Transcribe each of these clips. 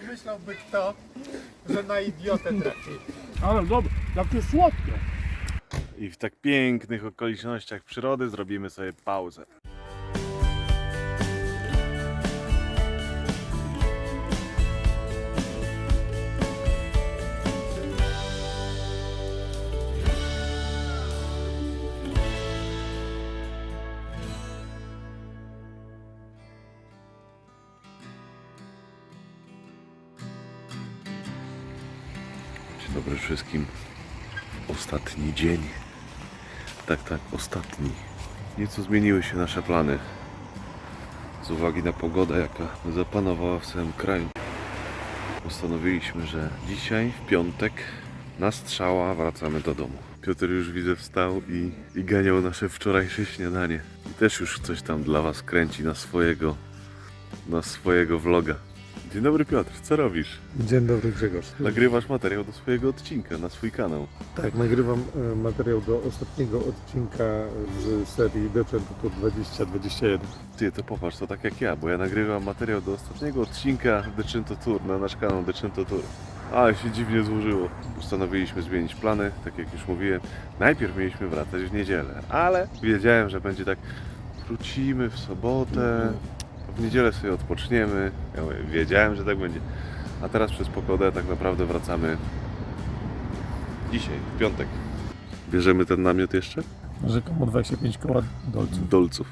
Pomyślałby kto, że na idiotę trafi. Ale dobra, jakie słodkie. I w tak pięknych okolicznościach przyrody zrobimy sobie pauzę. Dzień. Tak, tak, ostatni. Nieco zmieniły się nasze plany. Z uwagi na pogodę, jaka zapanowała w całym kraju. Postanowiliśmy, że dzisiaj, w piątek, na strzała wracamy do domu. Piotr już widzę wstał i, i ganiał nasze wczorajsze śniadanie. I też już coś tam dla Was kręci na swojego, na swojego vloga. Dzień dobry Piotr, co robisz? Dzień dobry Grzegorz. Nagrywasz materiał do swojego odcinka, na swój kanał. Tak, nagrywam e, materiał do ostatniego odcinka z serii Decentu Tour 2021. Ty, to popatrz, to tak jak ja, bo ja nagrywam materiał do ostatniego odcinka Decento Tour na nasz kanał Decento Tour. Ale się dziwnie złożyło. Postanowiliśmy zmienić plany, tak jak już mówiłem. Najpierw mieliśmy wracać w niedzielę, ale wiedziałem, że będzie tak wrócimy w sobotę, w niedzielę sobie odpoczniemy. Ja mówię, wiedziałem, że tak będzie. A teraz przez pogodę tak naprawdę wracamy dzisiaj, w piątek. Bierzemy ten namiot jeszcze? Rzekomo 25 koła dolców. Dolców.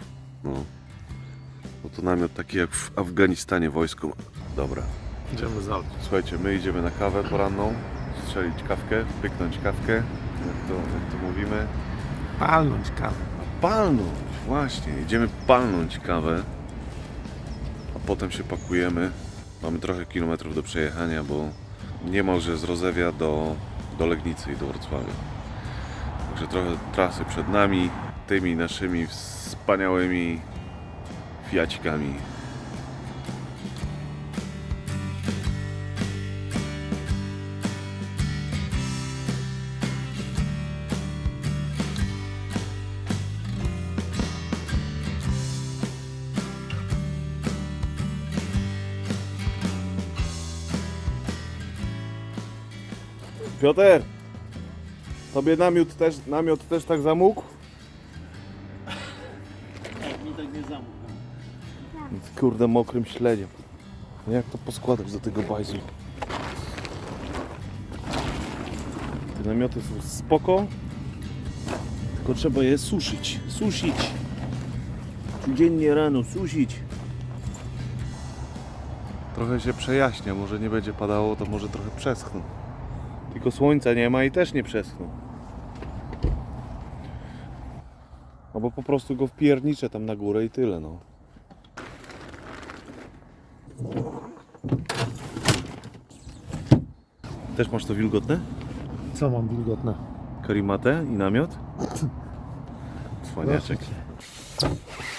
No. no to namiot taki jak w Afganistanie wojsko. Dobra. Idziemy za Słuchajcie, my idziemy na kawę poranną, strzelić kawkę, pyknąć kawkę, jak to, jak to mówimy. Palnąć kawę. Palnąć, właśnie, idziemy palnąć kawę, a potem się pakujemy. Mamy trochę kilometrów do przejechania, bo niemalże z Rozewia do, do Legnicy i do Wrocławia. Także trochę trasy przed nami, tymi naszymi wspaniałymi fiacikami. Piotr, tobie namiot też, namiot też tak zamógł? Mi tak nie zamógł. Kurde, mokrym śledziem. No jak to poskładać do tego bajzu? Te namioty są spoko, tylko trzeba je suszyć. Susić. Codziennie rano susić. Trochę się przejaśnia, może nie będzie padało, to może trochę przeschną. Tylko słońca nie ma i też nie przeschną. Albo po prostu go wpierniczę tam na górę i tyle, no. Też masz to wilgotne? Co mam wilgotne? Karimatę i namiot? Cwaniaczek.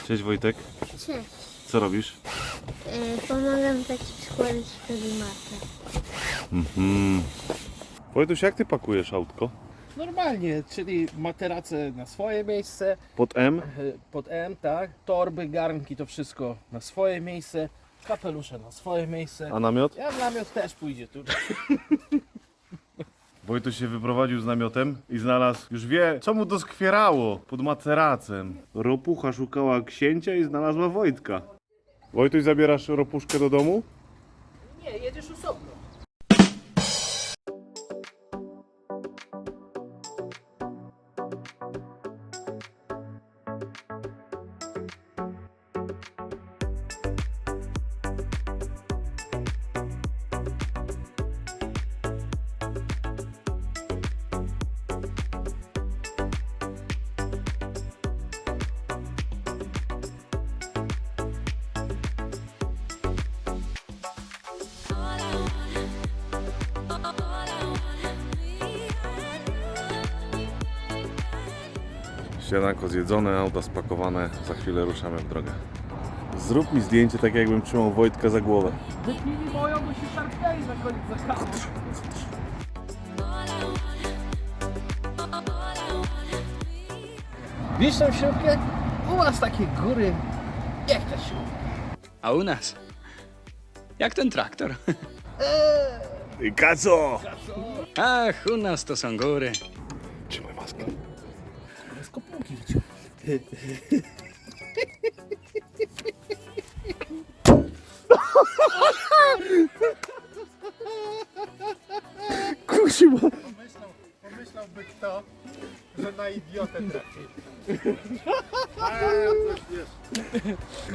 Cześć Wojtek, Cześć. co robisz? E, pomagam tać składać karimatę. Mhm. Wojtuś, jak ty pakujesz autko? Normalnie, czyli materace na swoje miejsce, Pod M? e, pod M, tak, torby, garnki, to wszystko na swoje miejsce, kapelusze na swoje miejsce. A namiot? Ja w namiot też pójdzie tutaj. Wojtuś się wyprowadził z namiotem i znalazł, już wie, co mu to skwierało pod maceracem. Ropucha szukała księcia i znalazła Wojtka. Wojtuś, zabierasz ropuszkę do domu? Nie, jedziesz osobno. Śniadanko zjedzone, auta spakowane, za chwilę ruszamy w drogę. Zrób mi zdjęcie tak jakbym trzymał Wojtka za głowę. Wypili moją, bo się szarpnęli na koniec zakazu. Widzisz tą śrubkę? U nas takie góry, jak ta śrubka. A u nas? Jak ten traktor? Kaco! Ach, u nas to są góry. Kopułki wyciął. Kusiła. Pomyślał, pomyślałby kto, że na idiotę trafił.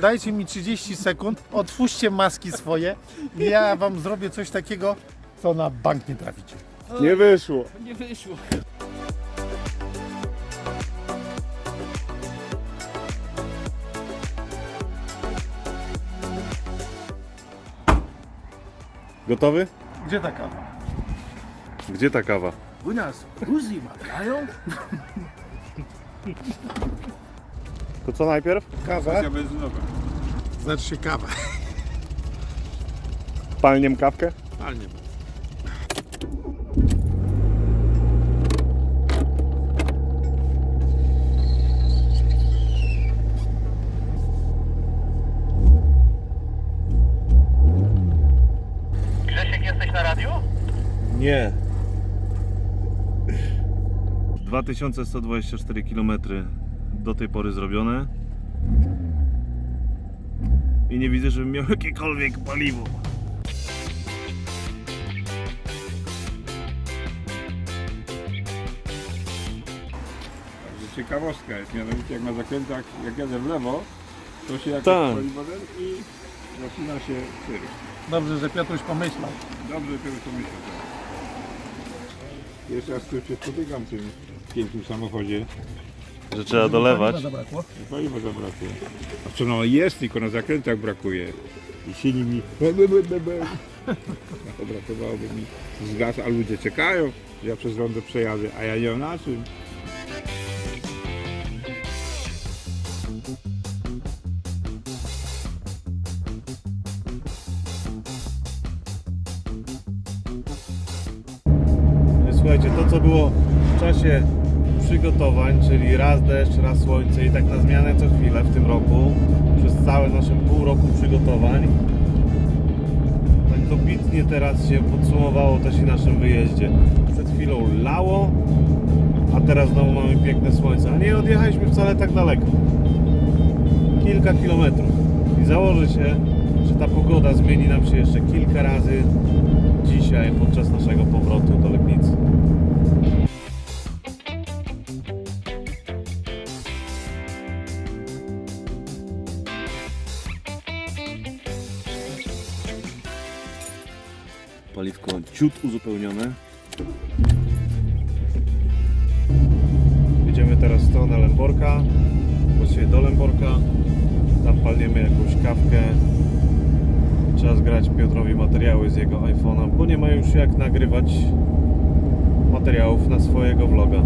Dajcie mi 30 sekund, otwórzcie maski swoje i ja wam zrobię coś takiego, co na bank nie traficie. Nie wyszło. Nie wyszło. Gotowy? Gdzie ta kawa? Gdzie ta kawa? U nas Gruzji machają. To co najpierw? Kawa? Znaczy się kawa. Palniem kawkę? Palnie. Nie. 2124 km do tej pory zrobione. I nie widzę, żebym miał jakiekolwiek paliwo. Ciekawostka jest, mianowicie jak na zakrętach, jak jadę w lewo, to się jakoś Tak. i zaczyna się syr. Dobrze, że Piotruś pomyślał. Dobrze, teraz to myślę. Tak. Jeszcze raz tu się spotykam w tym pięknym samochodzie. Że trzeba dolewać. Zabrakło. Paliwa zabrakło. A co no jest, tylko na zakrętach brakuje. I sieni mi... be, be, be, be, be. No, brakowałoby mi z gaz, a ludzie czekają, że ja przez rondo przejadę, a ja nie mam na czym. Czasie przygotowań, czyli raz deszcz, raz słońce i tak na zmianę co chwilę w tym roku, przez całe nasze pół roku przygotowań, tak dobitnie teraz się podsumowało też i naszym wyjeździe. Przed chwilą lało, a teraz znowu mamy piękne słońce, a nie odjechaliśmy wcale tak daleko. Kilka kilometrów. I założę się, że ta pogoda zmieni nam się jeszcze kilka razy dzisiaj podczas naszego powrotu do Legnicy. Ciut uzupełnione. Jedziemy teraz w stronę Lęborka, właściwie do Lęborka. Tam palniemy jakąś kawkę. Trzeba zgrać Piotrowi materiały z jego iPhone'a, bo nie ma już jak nagrywać materiałów na swojego vloga.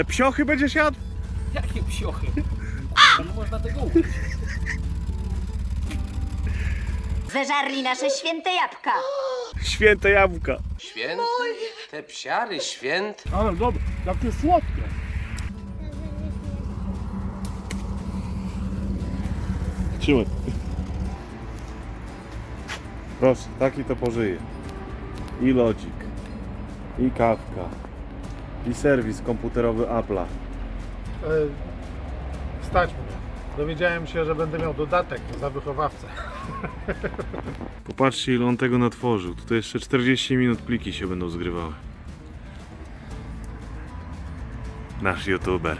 Te psiochy będziesz jadł? Jakie psiochy. Nie można tego ukryć. Zeżarli nasze święte jabłka. Święte jabłka. Święty? Te psiary święte? Ale dobre, jakie słodkie. Trzymaj. Proszę, taki to pożyje. I lodzik, i kawka, i serwis komputerowy Apple'a. E, Stać mnie. Dowiedziałem się, że będę miał dodatek za wychowawcę. Popatrzcie ile on tego natworzył. Tutaj jeszcze 40 minut pliki się będą zgrywały. Nasz youtuber.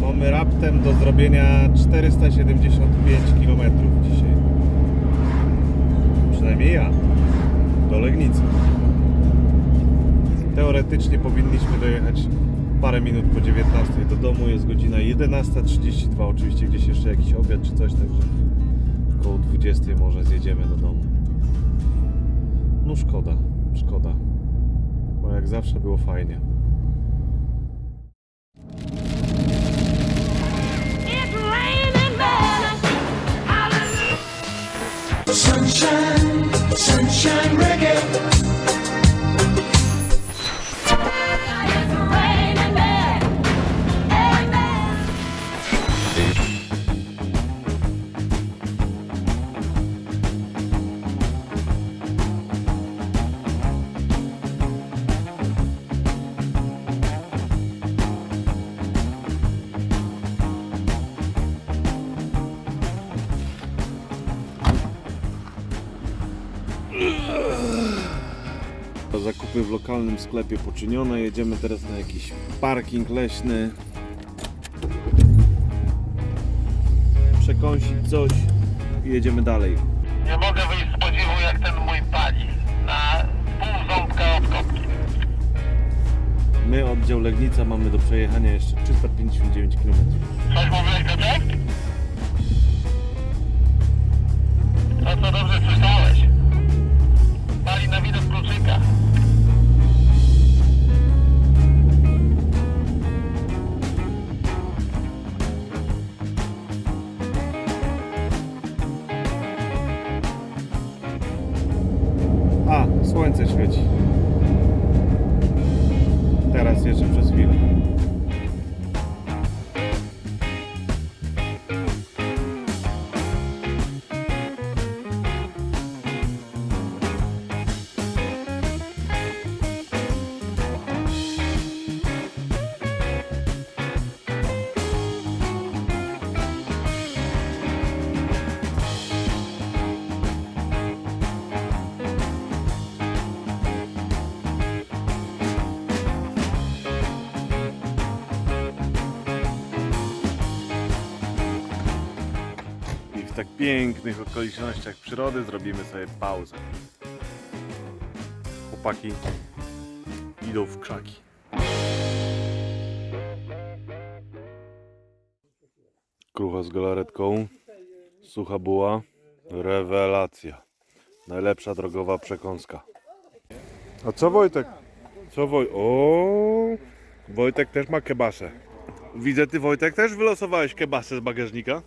Mamy raptem do zrobienia 475 km dzisiaj. nie ja. Do Legnicy. Teoretycznie powinniśmy dojechać parę minut po 19 do domu. Jest godzina 11.32. Oczywiście gdzieś jeszcze jakiś obiad czy coś, także około 20 może zjedziemy do domu. No szkoda, szkoda. Bo jak zawsze było fajnie. Zakupy w lokalnym sklepie poczynione. Jedziemy teraz na jakiś parking leśny. Przekąsić coś i jedziemy dalej. Nie mogę wyjść z podziwu jak ten mój pali. Na pół ząbka od kopki. My oddział Legnica mamy do przejechania jeszcze 359 km. Coś mówiłeś Piotrek? To tak pięknych okolicznościach przyrody zrobimy sobie pauzę. Chłopaki idą w krzaki. Krucha z galaretką, sucha buła, rewelacja. Najlepsza drogowa przekąska. A co Wojtek? Co Woj... O, Wojtek też ma kebasę. Widzę, ty Wojtek też wylosowałeś kebasę z bagażnika.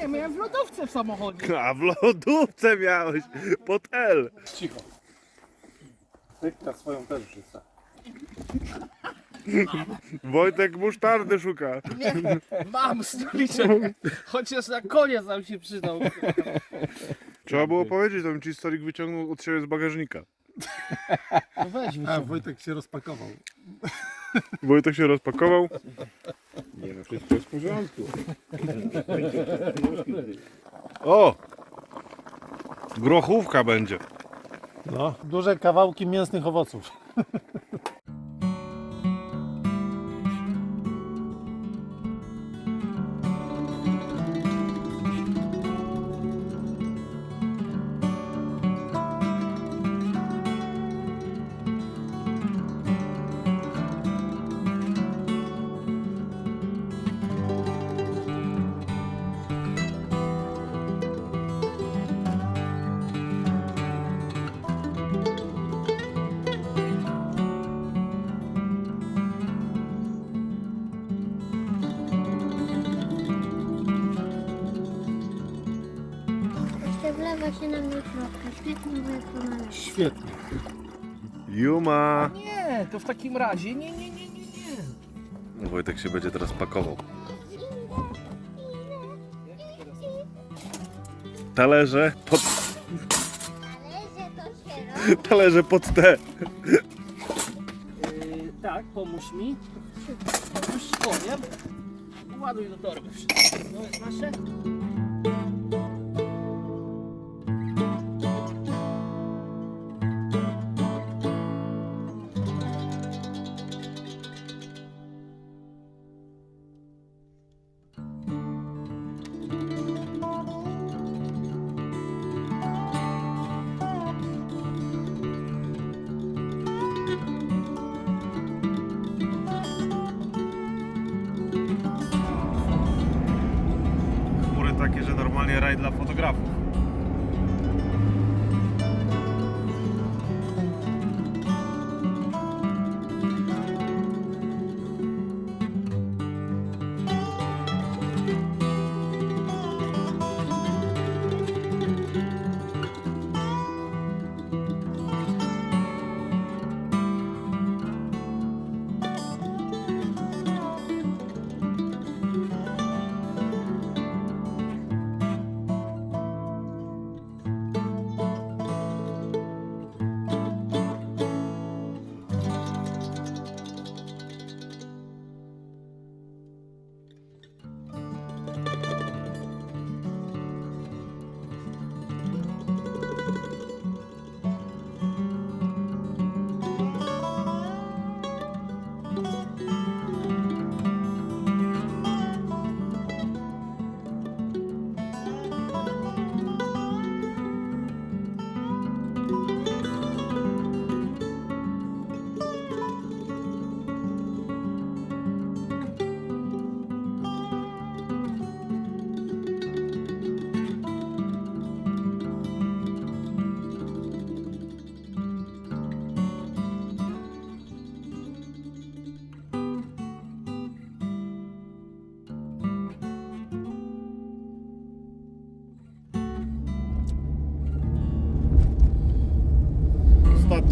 Nie, miałem w lodówce w samochodzie. A w lodówce miałeś pod L. Cicho. Ty na swoją też wrzuca. Wojtek musztardy szuka. Mam stoliczek. Chociaż na koniec nam się przydał. Trzeba było powiedzieć, to bym ci stolik wyciągnął od siebie z bagażnika. No weź A Wojtek się rozpakował. Wojtek się rozpakował. Nie no, wszystko jest w porządku. O! Grochówka będzie. No, duże kawałki mięsnych owoców. Świetnie. Juma! Nie, to w takim razie nie, nie, nie, nie, nie. Wojtek się będzie teraz pakował. Talerze pod, Ale że to się talerze pod te. Yy, tak, pomóż mi. Już powiem. Ładuj do torby wszystko. Jest nasze.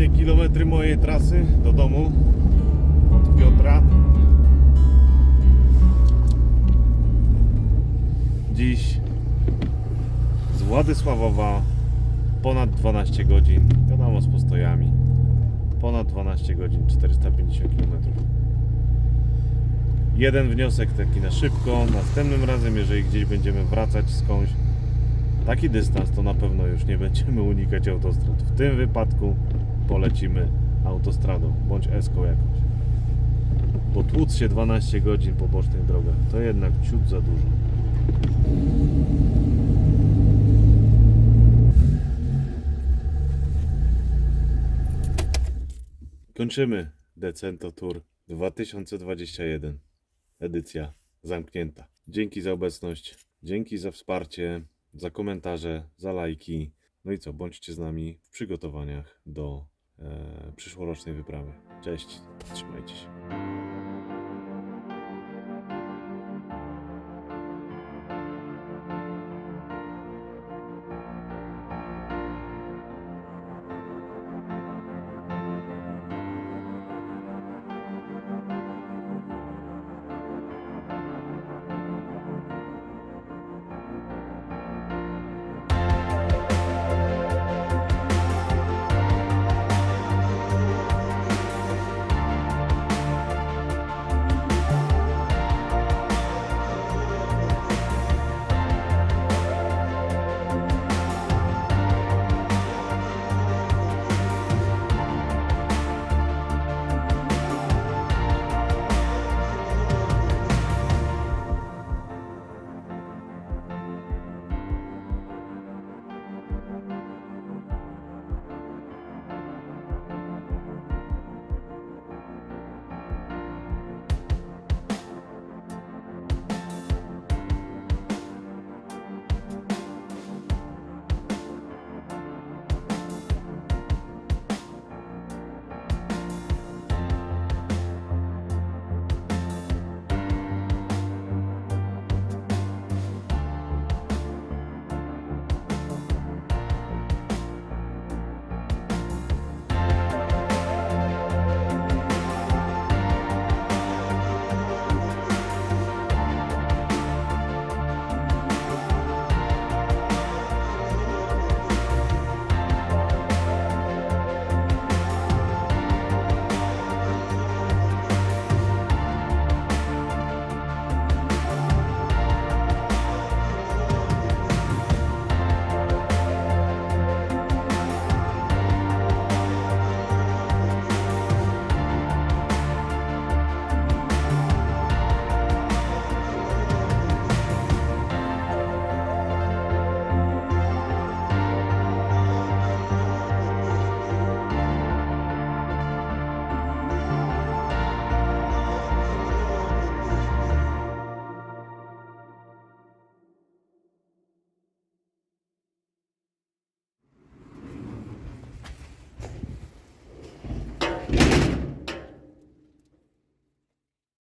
Ostatnie kilometry mojej trasy do domu od Piotra. Dziś z Władysławowa ponad 12 godzin, wiadomo z postojami. Ponad 12 godzin, 450 km. Jeden wniosek taki na szybko. Następnym razem, jeżeli gdzieś będziemy wracać skądś, taki dystans, to na pewno już nie będziemy unikać autostrad. W tym wypadku polecimy autostradą bądź eską jakąś. Bo tłuc się 12 godzin po bocznych drogach to jednak ciut za dużo. Kończymy Decento Tour 2021. Edycja zamknięta. Dzięki za obecność, dzięki za wsparcie, za komentarze, za lajki. No i co, bądźcie z nami w przygotowaniach do przyszłorocznej wyprawy. Cześć, trzymajcie się.